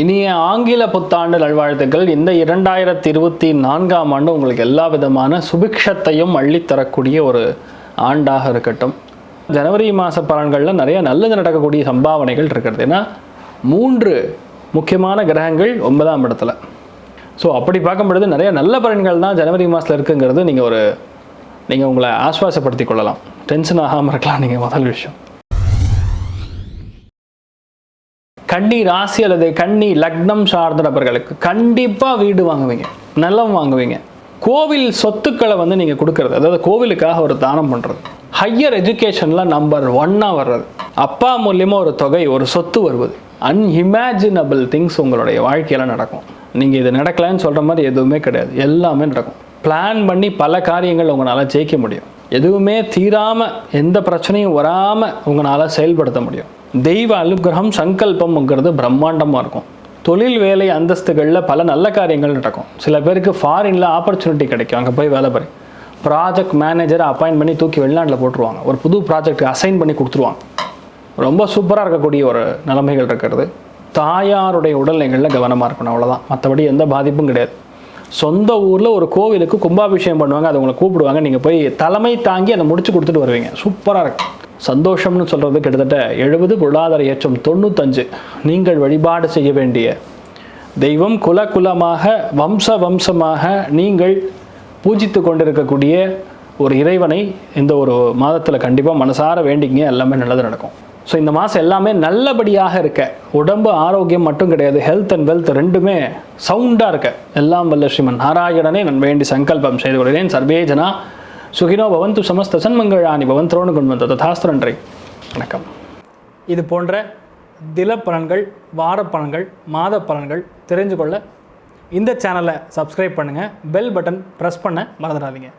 இனிய ஆங்கில புத்தாண்டு நல்வாழ்த்துக்கள். இந்த இரண்டாயிரத்தி இருபத்தி நான்காம் ஆண்டு உங்களுக்கு எல்லா விதமான சுபிக்ஷத்தையும் அள்ளித்தரக்கூடிய ஒரு ஆண்டாக இருக்கட்டும். ஜனவரி மாத பலன்களில் நிறைய நல்லது நடக்கக்கூடிய சம்பாவனைகள் இருக்கிறது. ஏன்னா மூன்று முக்கியமான கிரகங்கள் ஒன்பதாம் இடத்துல. ஸோ அப்படி பார்க்கும் பொழுது நிறைய நல்ல பலன்கள் தான் ஜனவரி மாதத்தில் இருக்குங்கிறது நீங்கள் ஒரு நீங்கள் உங்களை ஆஸ்வாசப்படுத்திக் கொள்ளலாம். டென்ஷன் ஆகாமல் இருக்கலாம் நீங்கள் முதல் விஷயம். கன்னி ராசி அல்லது கன்னி லக்னம் சார்ந்த நபர்களுக்கு கண்டிப்பாக வீடு வாங்குவீங்க. நிலம் வாங்குவீங்க. கோவில் சொத்துக்களை வந்து நீங்கள் கொடுக்கறது. அதாவது கோவிலுக்காக ஒரு தானம் பண்ணுறது ஹையர் எஜுகேஷனில் நம்பர் ஒன்னாக வர்றது. அப்பா மூலியமாக ஒரு தொகை ஒரு சொத்து வருவது. அன்இமேஜினபிள் திங்ஸ் உங்களுடைய வாழ்க்கையில் நடக்கும். நீங்கள் இது நடக்கலைன்னு சொல்கிற மாதிரி எதுவுமே கிடையாது. எல்லாமே நடக்கும். பிளான் பண்ணி பல காரியங்கள் உங்களால் ஜெயிக்க முடியும். எதுவுமே தீராமல் எந்த பிரச்சனையும் வராமல் உங்களால் செயல்படுத்த முடியும். தெய்வ அனுகிரகம் சங்கல்பம்ங்கிறது பிரம்மாண்டமாக இருக்கும். தொழில் வேலை அந்தஸ்துகளில் பல நல்ல காரியங்கள் நடக்கும். சில பேருக்கு ஃபாரினில் ஆப்பர்ச்சுனிட்டி கிடைக்கும். அங்கே போய் வேலை பாரு. ப்ராஜெக்ட் மேனேஜரை அப்பாயின்ட் பண்ணி தூக்கி வெளிநாட்டில் போட்டுருவாங்க. ஒரு புது ப்ராஜெக்ட் அசைன் பண்ணி கொடுத்துருவாங்க. ரொம்ப சூப்பராக இருக்கக்கூடிய ஒரு நிலைமைகள் இருக்கிறது. தாயாருடைய உடல்நிலைகளில் கவனமாக இருக்கணும். அவ்வளோதான் மற்றபடி எந்த பாதிப்பும் கிடையாது. சொந்த ஊரில் ஒரு கோவிலுக்கு கும்பாபிஷேகம் பண்ணுவாங்க அதை உங்களை கூப்பிடுவாங்க. நீங்கள் போய் தலைமை தாங்கி அதை முடிச்சு கொடுத்துட்டு வருவீங்க. சூப்பராக இருக்கும். சந்தோஷம்னு சொல்கிறது கிட்டத்தட்ட எழுபது பொருளாதார ஏற்றம் தொண்ணூத்தஞ்சு. நீங்கள் வழிபாடு செய்ய வேண்டிய தெய்வம் குல குலமாக வம்ச வம்சமாக நீங்கள் பூஜித்து கொண்டிருக்கக்கூடிய ஒரு இறைவனை இந்த ஒரு மாதத்தில் கண்டிப்பாக மனசார வேண்டிங்க எல்லாமே நல்லது நடக்கும். ஸோ இந்த மாதம் எல்லாமே நல்லபடியாக இருக்க. உடம்பு ஆரோக்கியம் மட்டும் கிடையாது. ஹெல்த் அண்ட் வெல்த் ரெண்டுமே சவுண்டாக இருக்க. எல்லாம் வல்ல ஸ்ரீமன் நாராயணனே நான் வேண்டி சங்கல்பம் செய்து கொள்கிறேன். சர்வேஜனா சுகினோ பவந்து சமஸ்த சன்மங்களானி பவன் கொண்டு வந்த ததாஸ்து நன்றி வணக்கம். இது போன்ற தில பலன்கள் வார பலன்கள் மாத பலன்கள் தெரிஞ்சு கொள்ள இந்த சேனலை சப்ஸ்கிரைப் பண்ணுங்கள் பெல் பட்டன் ப்ரெஸ் பண்ண மறந்துடாதீங்க.